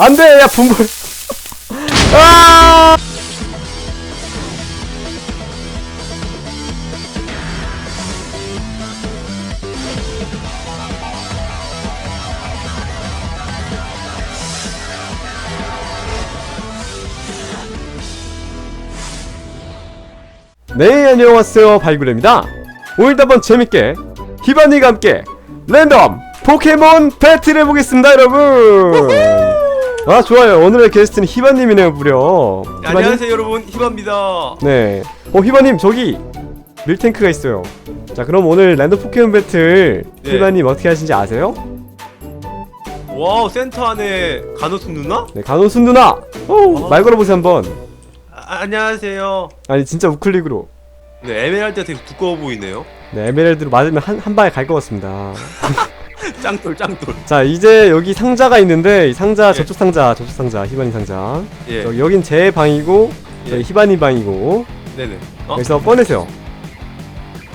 안돼 야 분벌 아! 네 안녕하세요 발굴입니다. 오늘도 한번 재밌게 히바니가 함께 랜덤 포켓몬 배틀 해보겠습니다 여러분 아 좋아요 오늘의 게스트는 히바님이네요 무려 네, 히바님? 안녕하세요 여러분 히바입니다 네. 어 히바님 저기 밀탱크가 있어요 자 그럼 오늘 랜덤 포켓몬 배틀 네. 히바님 어떻게 하시는지 아세요? 와우 센터 안에 간호순 누나? 네 간호순 누나 오, 어. 말 걸어보세요 한번 아, 안녕하세요 아니 진짜 우클릭으로 네 에메랄드가 되게 두꺼워 보이네요 네 에메랄드로 맞으면 한, 한 방에 갈 것 같습니다 짱돌 짱돌. 자 이제 여기 상자가 있는데 이 상자 예. 저쪽 상자 저쪽 상자 히바니 상자. 예. 여기, 여긴 제 방이고 예. 여기 히바니 방이고. 네네. 어? 그래서 꺼내세요.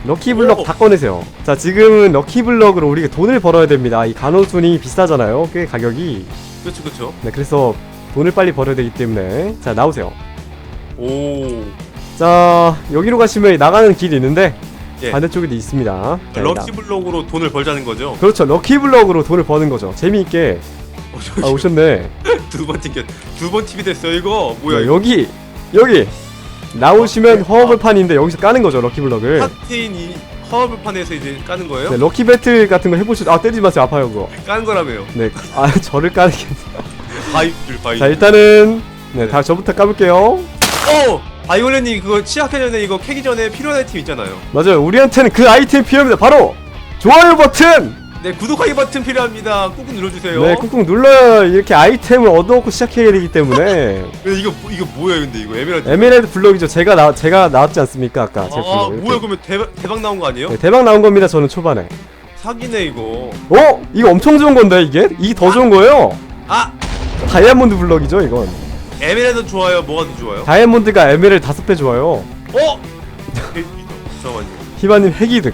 럭키블럭 오. 다 꺼내세요. 자 지금은 럭키블럭으로 우리가 돈을 벌어야 됩니다. 이 간호순이 비싸잖아요. 꽤 가격이. 그쵸 그쵸 네 그래서 돈을 빨리 벌어야 되기 때문에. 자 나오세요. 오. 자 여기로 가시면 나가는 길이 있는데 예. 반대쪽에도 있습니다. 자, 럭키 블록으로 돈을 벌자는 거죠? 그렇죠. 럭키 블럭으로 돈을 버는 거죠. 재미있게. 어, 아 저기 오셨네. 두번 튕겨. 두번 TV 됐어요 이거? 뭐야 네, 이거? 여기 여기. 나오시면 어, 허허블판인데 여기서 까는 거죠 럭키 블럭을. 파트인 이 허브판에서 이제 까는 거예요? 네, 럭키 배틀 같은 거 해보시죠. 아 때리지 마세요. 아파요 그거. 까는 거라며요. 네 아 저를 까는 게 바이들 바이 자 일단은 네, 다 저부터 까볼게요. 어! 바이올렛님 그거 시작하기 전에 이거 캐기 전에 필요한 아이템 있잖아요. 맞아요. 우리한테는 그 아이템 필요합니다. 바로 좋아요 버튼! 네 구독하기 버튼 필요합니다. 꾹꾹 눌러주세요. 네 꾹꾹 눌러야 이렇게 아이템을 얻어놓고 시작해야 되기 때문에. 근데 이거 뭐- 이거 뭐야 근데 이거? 에메랄드. 에메랄드 블럭이죠. 제가 나 제가 나왔지 않습니까? 아까 제 아 블럭 이렇게. 뭐야 그러면 대박, 대박 나온 거 아니에요? 네, 대박 나온 겁니다 저는 초반에. 사기네 이거. 어? 이거 엄청 좋은 건데 이게? 이게 더 좋은 거예요? 아! 다이아몬드 블럭이죠 이건 에메랄드 좋아요 뭐가 더 좋아요? 다이아몬드가 에메랄드 다섯 배 좋아요. 어? 잠깐만요. 히바님 핵이득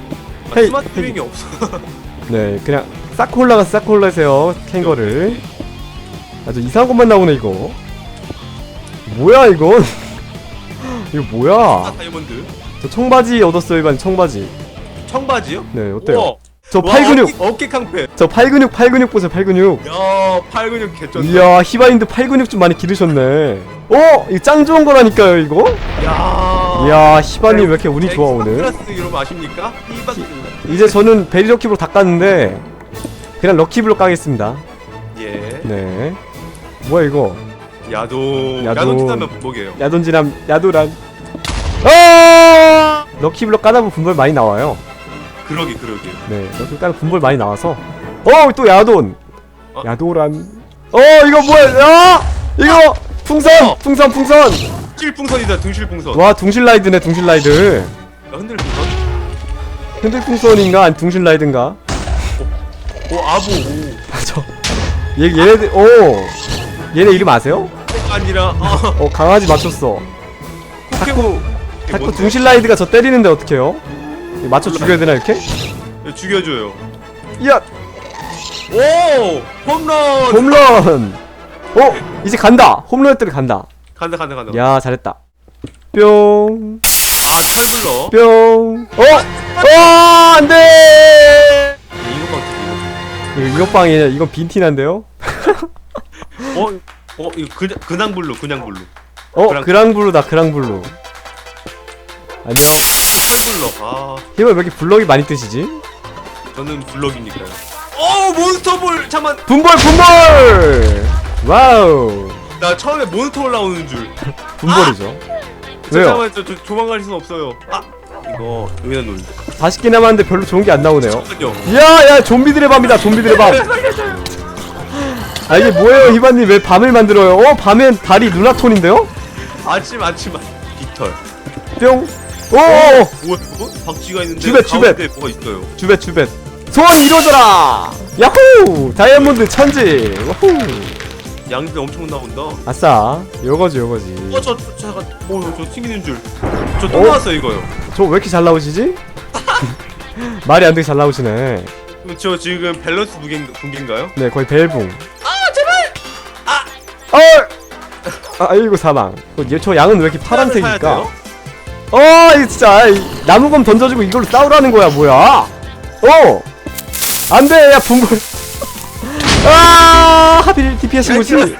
아, 헤이, 스마트 헤이. 링이 없어. 네 그냥 쌓고 올라가서 쌓고 올라세요 캔 거를. 아주 이상한 것만 나오네 이거. 뭐야 이건? 이거 아 뭐야? 다이아몬드. 저 청바지 얻었어요 이반 청바지. 청바지요? 네 어때요? 우와. 저 와, 팔근육. 어깨, 어깨 깡패. 저 팔근육 팔근육 보세요 팔근육. 야 팔근육 개쩐다. 이야 히바인드 팔근육 좀 많이 기르셨네. 어? 이거 짱 좋은 거라니까요 이거? 야. 이야 히바님 왜 이렇게 운이 좋아 오늘? 클라스 이러면 아십니까? 이박스 이제 저는 베리 럭키블로 다 깠는데 그냥 럭키블로 까겠습니다. 예. 네. 뭐야 이거? 야동. 야동. 야동 지나면 뭐게요? 야돈지람 야도란. 어 럭키블로 까다 보면 분벌 많이 나와요 그러게 그러게. 네 까다 분벌 많이 나와서. 어 또 야돈! 어? 야도란. 어 이거 뭐야 야 이거 풍선! 어. 풍선 풍선! 찔풍선이다 등실풍선. 와 둥실라이드네 둥실라이드. 야, 흔들 풍선? 흔들풍선인가? 아니 둥실라이드인가? 오 아부. 오 맞아. 얘 얘네들 오! 얘네 이름 아세요? 아니라 아 어 강아지 맞췄어. 포켓몬 자꾸 둥실라이드가 저 때리는데 어떡해요? 맞춰 죽여야 되나 이렇게? 네, 죽여줘요. 야! 오! 홈런! 홈런! 어? 이제 간다! 홈런 때려 간다. 간다 간다 간다. 야 잘했다. 뿅. 아 칼불러. 뿅. 어! 어 안돼! 이거 이것방이냐 이건 빈티난데요? 어? 어 이거 그냥 그냥 블루 그냥 블루. 어 그랑- 그랑블루다 그랑블루 안녕. 칼불러 아. 힘을 왜 이렇게 블럭이 많이 뜨시지? 저는 블럭이니까요 어 몬스터볼! 잠만. 분벌 분벌! 와우. 나 처음에 몬스터 올라오는 줄. 분벌이죠. 저, 왜요? 잠깐만 저, 저 도망갈 수는 없어요. 아! 이거 여기다 놓을 40개 남았는데 별로 좋은 게 안 나오네요. 잠깐요. 야야 좀비들의 밤이다 좀비들의 밤. 아 이게 뭐예요 히바님? 왜 밤을 만들어요? 어 밤엔 달이 누나톤인데요? 아침 아침 아- 깃털. 뿅. 오 뭐야 이거? 박쥐가 있는데 주벳, 주벳. 가운데 뭐가 있어요 주벳 주벳. 소원 이루어져라. 야호 다이아몬드 천지. 와후. 양들 엄청 나온다 아싸 요거지 요거지. 어저 잠깐 어저 튕기는 줄저 또 어? 나왔어 이거요 저 왜 이렇게 잘 나오시지? 말이 안 되게 잘 나오시네. 저 지금 밸런스 붕괴, 붕괴인가요? 네 거의 벨붕. 아, 아이고 사망. 어, 얘, 저 양은 왜 이렇게 파란색일까? 어, 이거 진짜 이 나무검 던져주고 이걸로 싸우라는 거야, 뭐야? 어, 안 돼, 야 분불. 아, 하필 TPS 곳이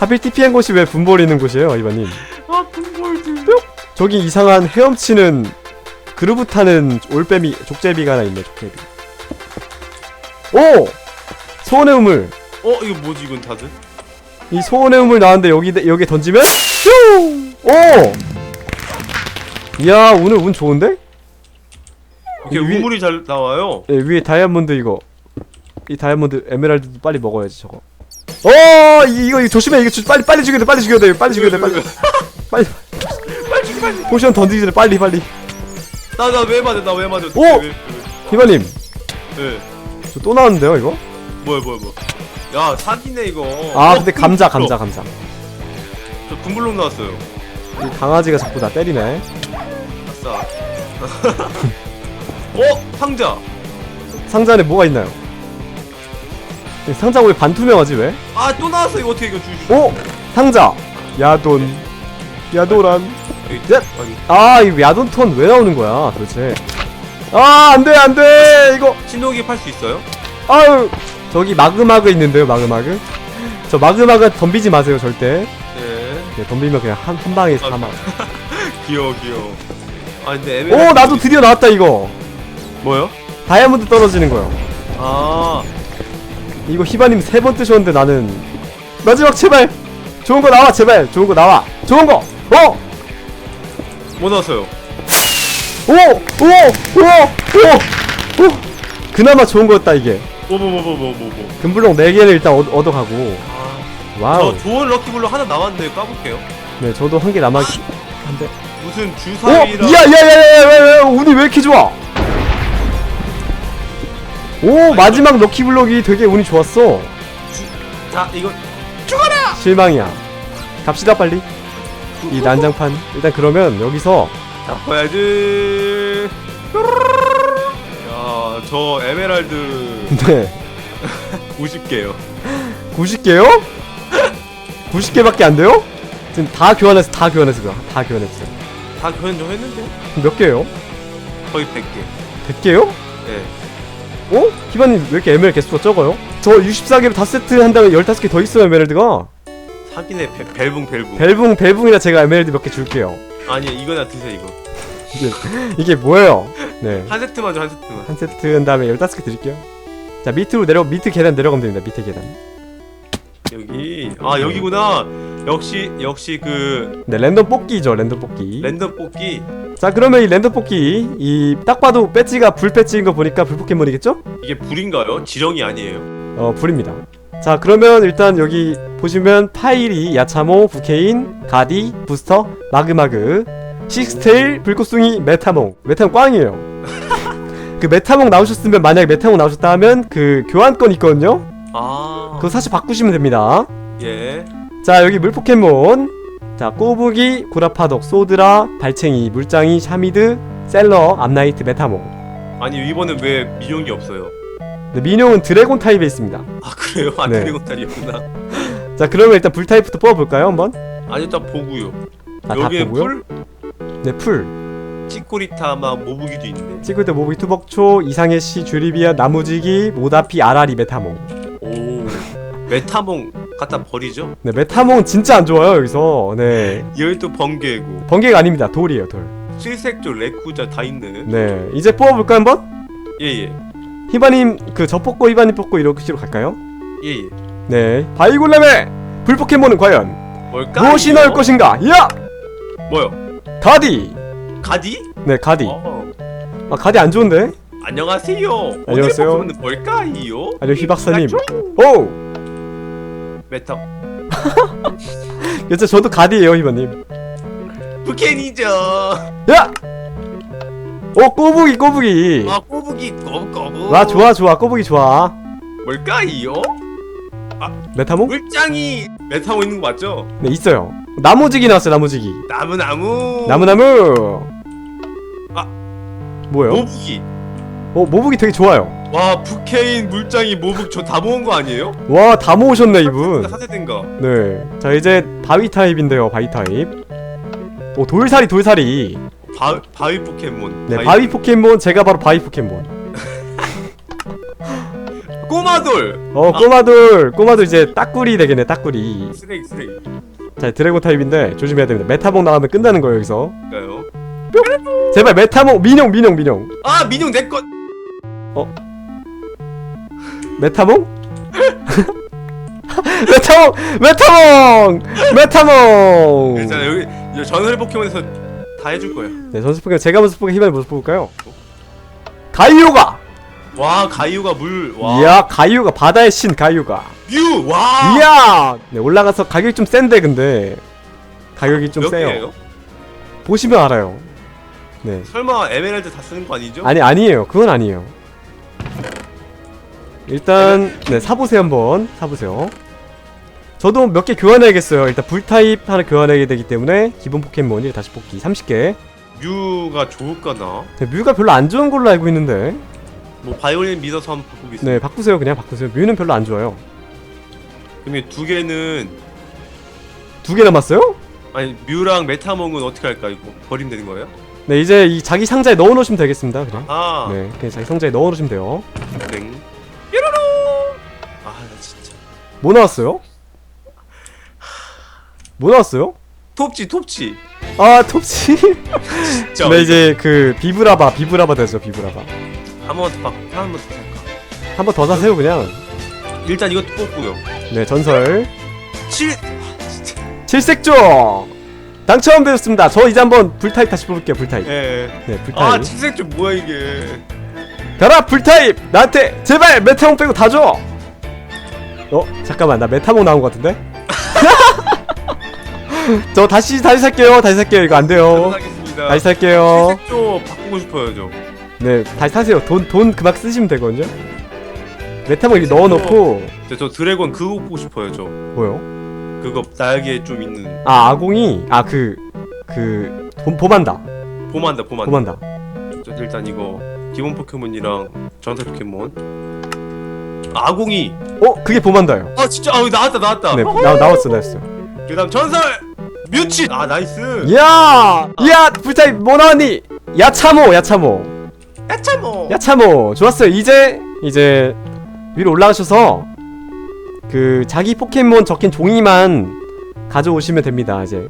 하필 TPN 곳이 왜 분벌이는 곳이에요, 이반님? 아 분볼드. 저기 이상한 헤엄치는 그루브 타는 올빼미 족제비가 하나 있네, 족제비. 오, 소원의 우물. 어 이거 뭐지 이건 다들? 이 소원의 우물 나왔는데 여기 여기 던지면 슈! 오! 이야 오늘 운 좋은데? 이게 위- 우물이 잘 나와요. 예, 위에 다이아몬드 이거 이 다이아몬드 에메랄드도 빨리 먹어야지 저거. 어 이- 이거 이거 조심해 이거 주- 빨리 빨리 죽여야 돼 빨리 죽여야 돼 빨리 죽여야 돼 빨리 빨리 빨리 빨리. 포션 던지기 전에 빨리 빨리. 나나 왜 맞아 나 왜 맞아? 오! 왜, 왜, 희바님 왜? 저또 나왔는데요 이거? 뭐야 뭐야 뭐? 야 사기네 이거. 아 어, 근데 감자. 감자 감자. 저 분블록 나왔어요. 이 강아지가 자꾸 나 때리네. 아싸. 어 상자. 상자 안에 뭐가 있나요? 이 상자가 왜 반투명하지 왜? 아 또 나왔어 이거 어떻게 이거 주주. 오! 상자! 야돈 야도란 야! 아, 이 야돈톤 왜 나오는 거야, 도대체? 아, 안 돼, 안 돼! 이거, 신호기 팔 수 있어요? 아유! 저기 마그마그 있는데요, 마그마그? 저 마그마그 덤비지 마세요, 절대. 네. 네, 덤비면 그냥 한, 한 방에 아, 사망. 귀여워 귀여워. 아 근데 애매. 오, 나도 드디어 나왔다, 이거! 뭐요? 다이아몬드 떨어지는 거요. 아 이거 히바님 세 번 뜨셨는데 나는. 마지막, 제발! 좋은 거 나와, 제발! 좋은 거 나와! 좋은 거! 어! 뭐 나왔어요? 오! 오! 오! 오! 오! 그나마 좋은 거였다, 이게. 뭐 뭐 뭐 뭐 뭐뭐 뭐. 금블록 4개를 일단 얻, 얻어가고. 아, 와우. 저 좋은 럭키블로 하나 남았는데 까볼게요. 네, 저도 한 개 남았, 한데. 무슨 어? 주사위랑 야, 야, 야, 야, 야, 야, 운이 왜 이렇게 좋아? 오, 마지막 럭키 블록이 되게 운이 좋았어. 자 이거 실망이야. 갑시다, 빨리. 이 난장판. 일단 그러면 여기서, 잡아야지. 야 저 에메랄드 네, 50개요. 90개요? 90개밖에 안 돼요? 지금 다 교환해서, 다 그래. 다 교환했어요. 다 교환 좀 했는데 몇 개예요? 거의 100개. 100개요? 네. 어? 희바님 왜 이렇게 에메랄드 개수가 적어요? 저 64개로 다 세트 한다면 15개 더 있어요, 에메랄드가. 사기네 벨- 벨붕 벨붕. 벨붕, 벨붕이라 제가 에메랄드 몇 개 줄게요. 아니야 이거나 드세요 이거. 이게, 이게 뭐예요? 네. 한 세트만 줘 한 세트만. 한 세트 한 다음에 15개 드릴게요. 자, 밑으로 내려, 밑에 계단 내려가면 됩니다. 밑에 계단. 여기 아 여기구나. 역시 역시 그 네, 랜덤 뽑기죠, 랜덤 뽑기. 랜덤 뽑기 자, 그러면 이 랜덤 뽑기, 이, 딱 봐도 배지가 불 배지인 거 보니까 불 포켓몬이겠죠? 이게 불인가요? 지렁이 아니에요? 어, 불입니다. 자, 그러면 일단 여기 보시면 파이리, 야차모, 부케인, 가디, 부스터, 마그마그, 식스테일, 불꽃숭이, 메타몽. 메타몽 꽝이에요. 그 메타몽 나오셨으면 만약에 메타몽 나오셨다 하면 그 교환권 있거든요? 아 그거 사실 바꾸시면 됩니다. 예. 자 여기 물 포켓몬 자 꼬부기 구라파독 소드라 발챙이 물장이 샤미드 셀러 암나이트 메타몽 아니 이번엔 왜 미용이 없어요? 네, 민용은 드래곤 타입에 있습니다 아 그래요? 아 네. 드래곤 탈이었구나. 자 그러면 일단 불 타입부터 뽑아볼까요 한번? 아니 일단 보고요. 아, 다 여기에 보고요? 풀 네 풀 찌꼬리타 막 모부기도 있네. 찍을 때 모부기 투벅초 이상해씨 주리비아 나무지기 모다피 아라리 메타몽 오 메타몽 갖다 버리죠? 네 메타몽 진짜 안 좋아요 여기서 네 여기 또 번개고 번개가 아닙니다 돌이에요 돌 실색조 레쿠자 다 있는. 네 이제 뽑아볼까요 한번? 예예 히바님 그 저 뽑고 히바님 뽑고 이렇게 식으로 갈까요? 예예. 네 바이골렘의 불 포켓몬은 과연 뭘까? 무엇이 나올 것인가? 야! 뭐요? 가디! 가디? 네, 가디. 어. 아, 가디 안 좋은데? 안녕하세요. 안녕하세요. 오늘 뭘까요? 아니요, 휘박사님. 오! 메타 여자 저도 가디예요, 희바님. 부켄이죠. 야! 오, 꼬부기, 꼬부기. 아 꼬부기 꼬부꼬부. 와, 좋아, 좋아. 꼬부기 좋아. 뭘까요? 메타몽? 물장이 메타고 있는 거 맞죠? 네, 있어요. 나무지기 나왔어요, 나무지기. 나무 나무. 나무나무! 아. 뭐요? 모부기. 어, 모부기 되게 좋아요. 와 부케인 물장이 모북 저 다 모은 거 아니에요? 와 다 모으셨네 이분. 사세된가 네자 이제 바위 타입인데요 바위 타입. 오 돌사리 돌사리 바 바위 포켓몬. 네 바위 포켓몬 제가 바로 바위 포켓몬. 꼬마돌! 어 꼬마돌 꼬마돌 이제 따꾸리 되겠네 따꾸리. 쓰레기 쓰레기. 자 드래곤 타입인데 조심해야 됩니다. 메타봉 나가면 끝나는 거예요 여기서. 가요. 제발 메타몽 민용 민용 민용 아 민용 내것 메타몽? 메타몽! 메타몽! 메타몽! 괜찮아 여기 전설 포켓몬에서 다 해줄 거야 네 전수 포켓 제가 모습 보기 희망의 모습 볼까요? 가이오가! 와 가이오가 물 와. 이야 가이오가 바다의 신 가이오가. 뮤와. 이야! 네 올라가서 가격이 좀 센데 근데. 가격이 좀 몇 세요. 개예요? 보시면 알아요. 네. 설마 에메랄드 다 쓰는 거 아니죠? 아니 아니에요. 그건 아니에요 일단 네 사보세요 한번. 사보세요. 저도 몇 개 교환해야겠어요. 일단 불타입 하나 교환해야 되기 때문에 기본 포켓몬이 다시 뽑기 30개. 뮤가 좋을까나? 네, 뮤가 별로 안 좋은 걸로 알고 있는데. 뭐 바이올린 믿어서 한번 바꾸겠습니다 네 바꾸세요. 그냥 바꾸세요. 뮤는 별로 안 좋아요. 그러면 두 개는 두 개 남았어요? 아니 뮤랑 메타몽은 어떻게 할까 이거 버리면 되는 거예요? 네 이제 이 자기 상자에 넣어놓으시면 되겠습니다 그냥. 아. 네 그냥 자기 상자에 넣어놓으시면 돼요. 땡 뭐 나왔어요? 뭐 나왔어요? 톱치 톱치 아 톱치 진짜 네 이제 그 비브라바 비브라바 되죠 비브라바. 한번 더 바꿔 한번 더 살까? 한 번 더 사세요 그냥. 일단 이것도 뽑고요. 네 전설. 7 칠색조! 당첨되었습니다. 저 이제 한번 불타입 다시 뽑을게요 불타입. 예. 네아 불타입. 칠색 좀 뭐야 이게? 가라 불타입! 나한테 제발 메타몽 빼고 다줘 어? 잠깐만 나 메타몽 나온 것 같은데? 저 다시 다시 살게요. 다시 살게요. 이거 안 돼요. 하겠습니다. 다시 살게요. 칠색 좀 바꾸고 싶어요 저네 다시 사세요. 돈 돈 그만 쓰시면 되거든요. 메타몽 이렇게 넣어놓고. 저, 저 드래곤 그거 보고 싶어요 저 뭐요? 그거 날개 좀 있는. 아 아공이? 아 그그 보만다. 보만다 보만다. 보만다. 저 일단 이거 기본 포켓몬이랑 전설 포켓몬 아공이. 어 그게 보만다요. 아 진짜? 아 나왔다 나왔다. 네 나, 나왔어 나왔어. 그다음 전설! 뮤치! 아 나이스. 이야! 이야 불타입 뭐 나왔니? 야차모 야차모. 야차모. 야차모. 좋았어요. 이제 이제 위로 올라가셔서 그 자기 포켓몬 적힌 종이만 가져오시면 됩니다 이제